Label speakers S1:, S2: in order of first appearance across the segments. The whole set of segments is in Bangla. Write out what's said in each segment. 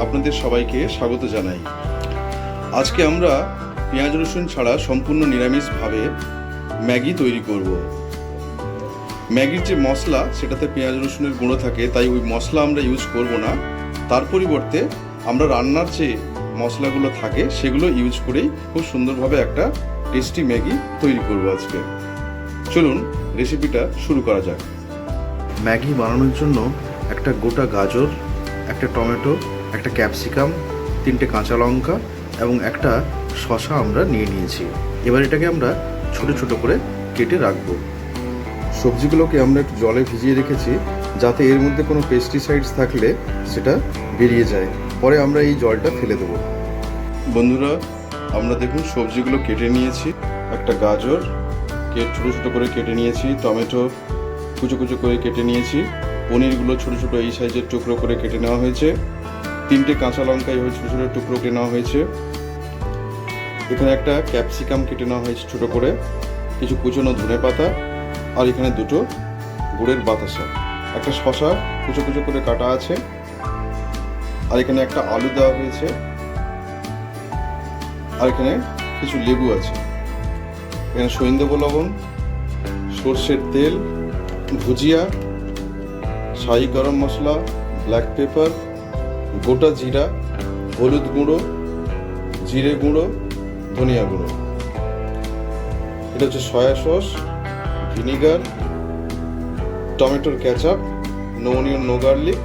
S1: আপনাদের সবাইকে স্বাগত জানাই। আজকে আমরা পেঁয়াজ, রসুন ছাড়া সম্পূর্ণ নিরামিষভাবে ম্যাগি তৈরি করব। ম্যাগির যে মশলা, সেটাতে পেঁয়াজ, রসুনের গুঁড়ো থাকে, তাই ওই মশলা আমরা ইউজ করব না। তার পরিবর্তে আমরা রান্নার যে মশলাগুলো থাকে, সেগুলো ইউজ করেই খুব সুন্দরভাবে একটা টেস্টি ম্যাগি তৈরি করব আজকে। চলুন রেসিপিটা শুরু করা যাক। ম্যাগি বানানোর জন্য একটা গোটা গাজর, একটা টমেটো, একটা ক্যাপসিকাম, তিনটে কাঁচা লঙ্কা এবং একটা শশা আমরা নিয়ে নিয়েছি। এবার এটাকে আমরা ছোট ছোট করে কেটে রাখব। সবজিগুলোকে আমরা একটু জলে ভিজিয়ে রেখেছি যাতে এর মধ্যে কোনো পেস্টিসাইডস থাকলে সেটা বেরিয়ে যায়। পরে আমরা এই জলটা ফেলে দেবো। বন্ধুরা, আমরা দেখুন সবজিগুলো কেটে নিয়েছি। একটা গাজর কেট ছোটো ছোটো করে কেটে নিয়েছি, টমেটো, কুচো কুচো করে কেটে নিয়েছি। পনিরগুলো ছোটো ছোটো এই সাইজের টুকরো করে কেটে নেওয়া হয়েছে। তিনটে কাঁচা লঙ্কা এইভাবে ছোটো ছোটো টুকরো কেটে নেওয়া হয়েছে। এখানে একটা ক্যাপসিকাম কেটে নেওয়া হয়েছে ছোটো করে, কিছু কুচনো ধনে পাতা, আর এখানে দুটো গুড়ের বাতাসা। একটা শশা কুচো কুচো করে কাটা আছে, আর এখানে একটা আলু দেওয়া হয়েছে, আর এখানে কিছু লেবু আছে। এখানে সৈন্দব লবণ সর্ষের তেল, ভুজিয়া শাহি গরম মশলা ব্ল্যাক পেপার গোটা জিরা, হলুদ গুঁড়ো, জিরে গুঁড়ো, ধনিয়া গুঁড়ো। এটা হচ্ছে সয়া সস, ভিনিগার, টমেটোর ketchup no onion, no garlic,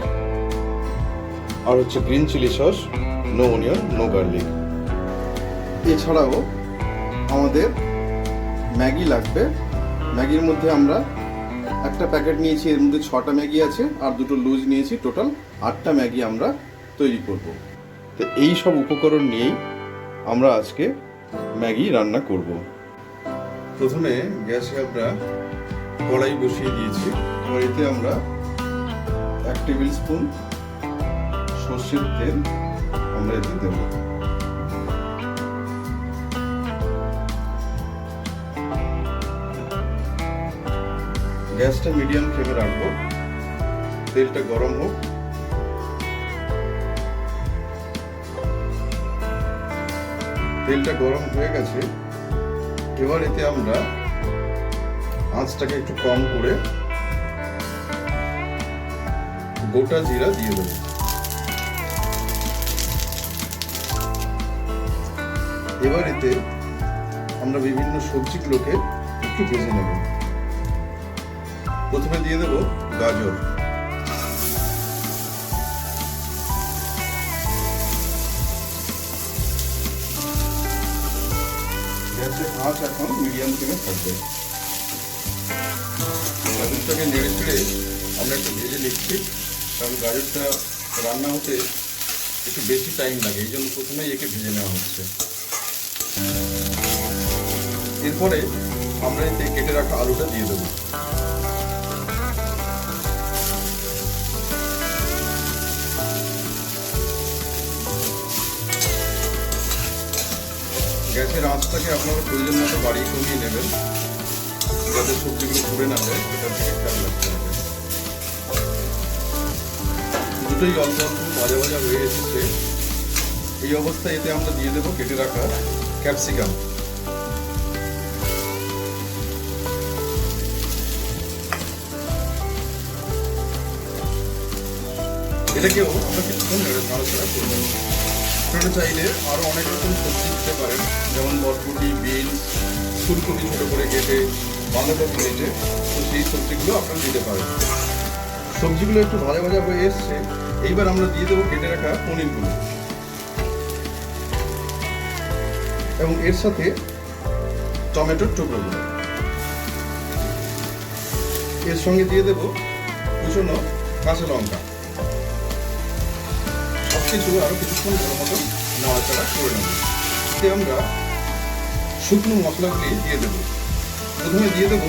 S1: আর হচ্ছে green chilli sauce, no onion, no garlic. এছাড়াও আমাদের ম্যাগি লাগবে। ম্যাগির মধ্যে আমরা একটা প্যাকেট নিয়েছি, এর মধ্যে ছটা ম্যাগি আছে আর দুটো লুজ নিয়েছি টোটাল আটটা ম্যাগি আমরা তৈরি করব। তো এই সব উপকরণ নিয়েই আমরা আজকে ম্যাগি রান্না করব। প্রথমে গ্যাসে আমরা কড়াই বসিয়ে দিয়েছি। এতে আমরা এক টেবিল স্পুন সর্ষের তেল আমরা এতে দেব। গ্যাসটা মিডিয়াম ফ্লেমে রাখব। তেলটা গরম হোক। তেলটা গরম হয়ে গেছে। এবার এতে আমরা আঁচটাকে একটু কম করে গোটা জিরা দিয়ে দেবো। এবার এতে আমরা বিভিন্ন সবজিগুলোকে একটু ভেজে নেব। প্রথমে দিয়ে দেব গাজর। গ্যাসের এখন মিডিয়াম ফ্লেমে থাকবে। গাজরটাকে নেড়ে ছেড়ে আমরা একটু ভেজে নিচ্ছি, কারণ গাজরটা রান্না হতে একটু বেশি টাইম লাগে, এই জন্য প্রথমেই একে ভেজে নেওয়া হচ্ছে। এরপরে আমরা এতে কেটে রাখা আলুটা দিয়ে দেবো। গ্যাসের আঁচটাকে আপনারা প্রয়োজন মতো বাড়িয়ে কমিয়ে নেবেন। যাতে সবজিগুলো পুড়ে না যায় সেটার দিকে খেয়াল রাখতে হবে। দুটোই অল্প অল্প ভাজা ভাজা হয়ে এসেছে। এই অবস্থায় এতে আমরা দিয়ে দেবো কেটে রাখা ক্যাপসিকাম। এটাকেও আমরা কিছুক্ষণ নেড়ে নাড়াচাড়া করব আপনারা চাইলে আরও অনেক রকম সবজি দিতে পারেন। যেমন বরবটি, বিনস, ফুলকপি ছোটো করে কেটে বাঁধাকপি কেটে তো সেই সবজিগুলো আপনারা দিতে পারেন। সবজিগুলো একটু ভাজা ভাজা হয়ে এসছে। এইবার আমরা দিয়ে দেবো কেটে রাখা পনিরগুলো। এবং এর সাথে টমেটোর টুকরোগুলো। এর সঙ্গে দিয়ে দেবো কুচনো কাঁচা লঙ্কা। সবকিছু আরও কিছুক্ষণ ভালো মতো নাড়াচাড়া করে নেব। এতে আমরা শুকনো মশলাগুলি দিয়ে দেব। প্রথমে দিয়ে দেব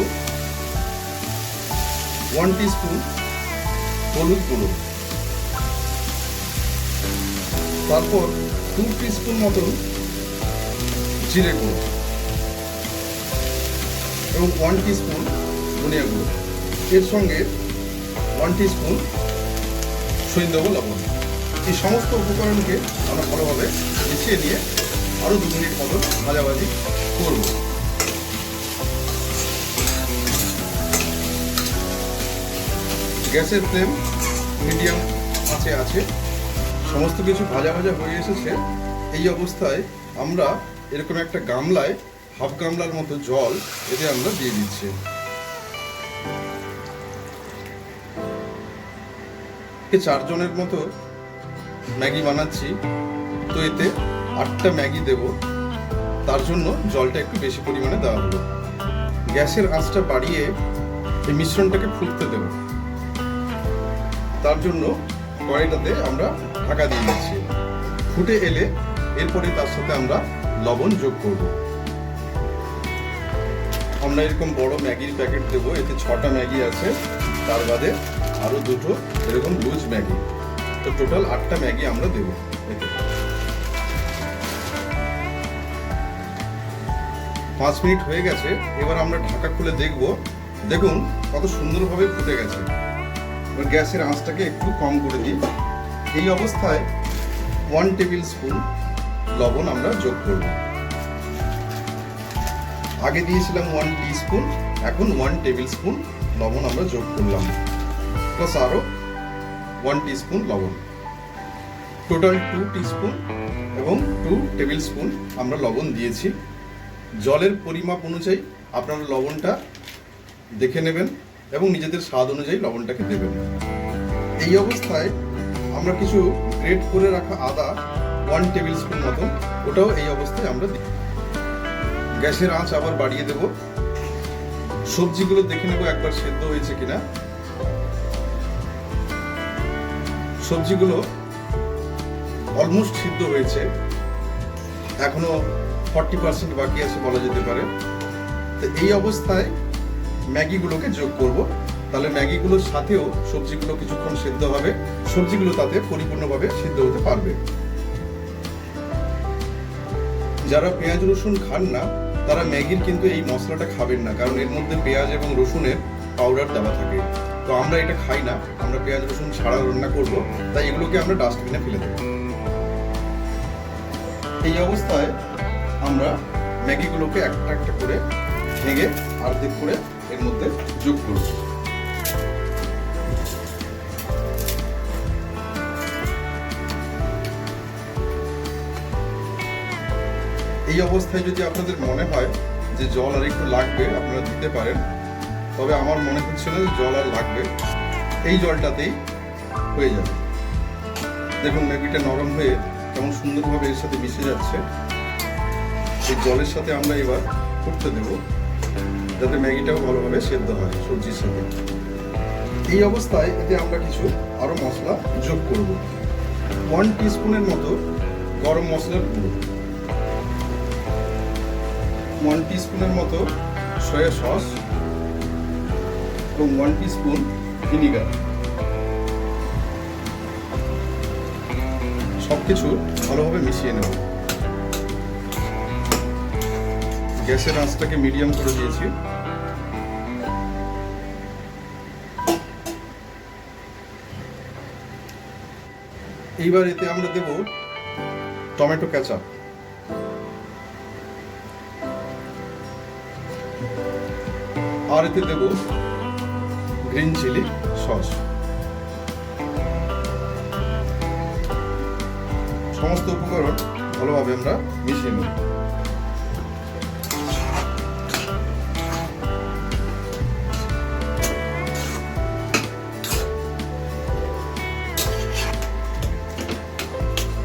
S1: ওয়ান স্পুন হলুদ গুঁড়ো। তারপর টু স্পুন মতন জিরে গুঁড়ো। এবং ওয়ান স্পুন ধনিয়া গুঁড়ো। এর সঙ্গে ওয়ান স্পুন সৈন্দব লবণ। এই সমস্ত উপকরণকে আমরা ভালোভাবে মিশিয়ে নিয়ে আরও দু মিনিট মতো ভাজাভাজি করব। গ্যাসের ফ্লেম মিডিয়াম আছে আছে। সমস্ত কিছু ভাজা ভাজা হয়ে এসেছে। এই অবস্থায় আমরা এরকম একটা গামলায়, হাফ গামলার মতো জল এতে আমরা দিয়ে দিচ্ছি। চারজনের মতো ম্যাগি বানাচ্ছি। তো এতে আটটা ম্যাগি দেব। তার জন্য জলটা একটু বেশি পরিমাণে দেওয়া হলো। গ্যাসের আঁচটা বাড়িয়ে এই মিশ্রণটাকে ফুটতে দেব। তার জন্য কড়াইটাতে আমরা ঢাকা দিয়ে দিচ্ছি। ফুটে এলে এরপরে তার সাথে আমরা লবণ যোগ করব। আমরা এরকম বড় ম্যাগির প্যাকেট দেবো। এতে ছটা ম্যাগি আছে। তার বাদে আরও দুটো এরকম লুজ ম্যাগি। তো টোটাল আটটা ম্যাগি আমরা দেবো। পাঁচ মিনিট হয়ে গেছে, এবার আমরা ঢাকা খুলে দেখব। দেখুন, কত সুন্দরভাবে ফুটে গেছে। এবার গ্যাসের আঁচটাকে একটু কম করে দিই। এই অবস্থায় ওয়ান টেবিল স্পুন লবণ আমরা যোগ করব। আগে দিয়েছিলাম ওয়ান টি স্পুন এখন ওয়ান টেবিল স্পুন লবণ আমরা যোগ করলাম। প্লাস আরও ওয়ান স্পুন লবণ। টোটাল টু স্পুন এবং টু টেবিল স্পুন আমরা লবণ দিয়েছি। জলের পরিমাপ অনুযায়ী আপনারা লবণটা দেখে নেবেন এবং নিজেদের স্বাদ অনুযায়ী লবণটাকে দেবেন। এই অবস্থায় আমরা কিছু গ্রেট করে রাখা আদা ওয়ান টেবিল স্পুন মতন, ওটাও এই অবস্থায় আমরা দিই গ্যাসের আঁচ আবার বাড়িয়ে দেব। সবজিগুলো দেখে নেব একবার সেদ্ধ হয়েছে কিনা। সবজিগুলো অলমোস্ট সিদ্ধ হয়েছে। এখনও ফর্টি পার্সেন্ট বাকি আছে বলা যেতে পারে। তো এই অবস্থায় ম্যাগিগুলোকে যোগ করব। তাহলে ম্যাগিগুলোর সাথেও সবজিগুলো কিছুক্ষণ সিদ্ধ হবে। সবজিগুলো তাতে পরিপূর্ণভাবে সিদ্ধ হতে পারবে। যারা পেঁয়াজ, রসুন খান না, তারা ম্যাগির কিন্তু এই মশলাটা খাবেন না। কারণ এর মধ্যে পেঁয়াজ এবং রসুনের পাউডার দেওয়া থাকে। তো আমরা এটা খাই না, আমরা পেঁয়াজ, রসুন ছাড়া রান্না করব, তাই এগুলোকে আমরা ডাস্টবিনে ফেলে দেবো। এই অবস্থায় আমরা ম্যাগিগুলোকে একটা একটা করে ভেঙে অর্ধেক করে এর মধ্যে যোগ করব। এই অবস্থায় যদি আপনাদের মনে হয় যে জল আর একটু লাগবে, আপনারা দিতে পারেন। তবে আমার মনে হচ্ছে না জল আর লাগবে। এই জলটাতেই হয়ে যাবে। দেখুন ম্যাগিটা নরম হয়ে কেমন সুন্দরভাবে এর সাথে মিশে যাচ্ছে। এই জলের সাথে আমরা এবার করতে দেব, যাতে ম্যাগিটাও ভালোভাবে সেদ্ধ হয় সবজির সাথে। এই অবস্থায় এতে আমরা কিছু আরও মশলা যোগ করব। ওয়ান টিস্পুনের মতো গরম মশলার গুঁড়ো। ওয়ান টিস্পুনের মতো সয়া সস এবং ওয়ান টিস্পুন ভিনিগার সবকিছু ভালোভাবে মিশিয়ে নেব। গ্যাসের আঁচটাকে মিডিয়াম করে দিয়েছি। এইবার এতে আমরা দেব টমেটো কেচাপ। আর এতে দেব গ্রিন চিলি সস। সমস্ত উপকরণ ভালোভাবে আমরা মিশিয়ে নেব।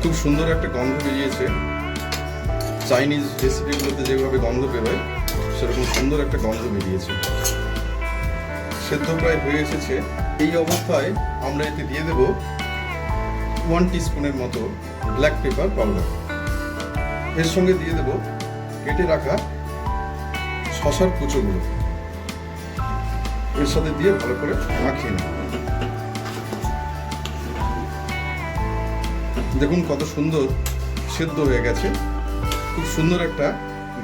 S1: খুব সুন্দর একটা গন্ধ বেরিয়েছে। চাইনিজ রেসিপিগুলোতে যেভাবে গন্ধ বেরোয়, সেরকম সুন্দর একটা গন্ধ বেরিয়েছে। সেদ্ধ প্রায় হয়ে এসেছে। এই অবস্থায় আমরা এতে দিয়ে দেব ওয়ান টিস্পুনের মতো ব্ল্যাক পেপার পাউডার এর সঙ্গে দিয়ে দেব কেটে রাখা শশার কুচোগুলো। এর সাথে দিয়ে ভালো করে মাখিয়ে নেব। দেখুন কত সুন্দর সেদ্ধ হয়ে গেছে। খুব সুন্দর একটা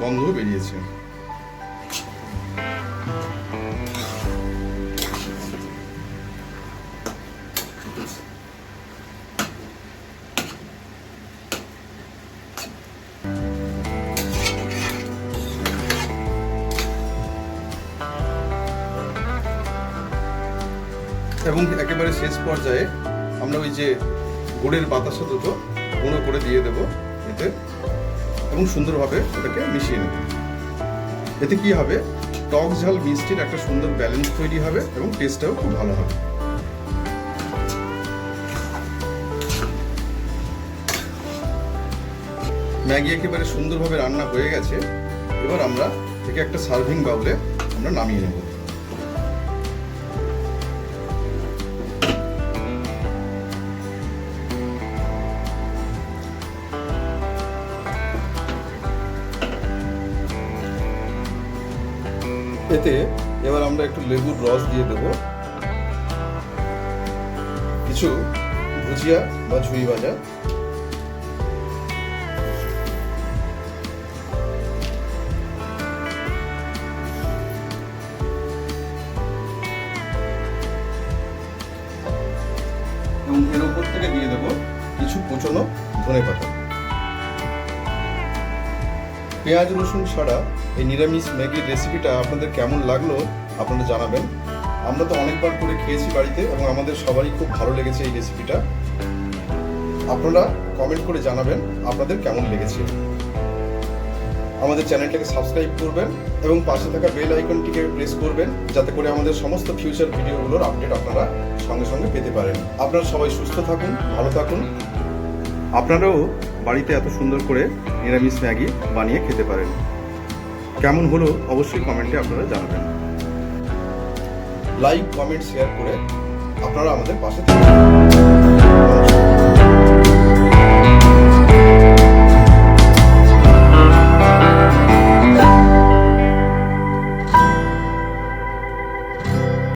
S1: গন্ধ বেরিয়েছে। এবং একেবারে শেষ পর্যায়ে আমরা ওই যে গুড়ের বাতাসা দুটো গুঁড়ো করে দিয়ে দেব এতে এবং সুন্দরভাবে ওটাকে মিশিয়ে নেব। এতে কি হবে? টক ঝাল মিষ্টির একটা সুন্দর ব্যালেন্স তৈরি হবে এবং টেস্টটাও খুব ভালো হবে। ম্যাগি একেবারে সুন্দরভাবে রান্না হয়ে গেছে। এবার আমরা থেকে একটা সার্ভিং বাউলে আমরা নামিয়ে নেব। এতে এবার আমরা একটু লেবুর রস দিয়ে দেব। কিছু ভুজিয়া বা ঝুই ভাজা। এবং এর উপর থেকে দিয়ে দেবো কিছু কুচনো ধনে পাতা পেঁয়াজ রসুন ছাড়া এই নিরামিষ ম্যাগির রেসিপিটা আপনাদের কেমন লাগল আপনারা জানাবেন। আমরা তো অনেকবার করে খেয়েছি বাড়িতে এবং আমাদের সবারই খুব ভালো লেগেছে এই রেসিপিটা আপনারা কমেন্ট করে জানাবেন আপনাদের কেমন লেগেছে। আমাদের চ্যানেলটাকে সাবস্ক্রাইব করবেন এবং পাশে থাকা বেল আইকনটিকে প্রেস করবেন যাতে করে আমাদের সমস্ত ফিউচার ভিডিওগুলোর আপডেট আপনারা সঙ্গে সঙ্গে পেতে পারেন। আপনারা সবাই সুস্থ থাকুন, ভালো থাকুন। আপনারাও বাড়িতে এত সুন্দর করে নিরামিষ ম্যাগি বানিয়ে খেতে পারেন। কেমন হলো অবশ্যই কমেন্টে আপনারা জানাবেন। লাইক, কমেন্ট, শেয়ার করে আপনারা আমাদের পাশে থাকুন।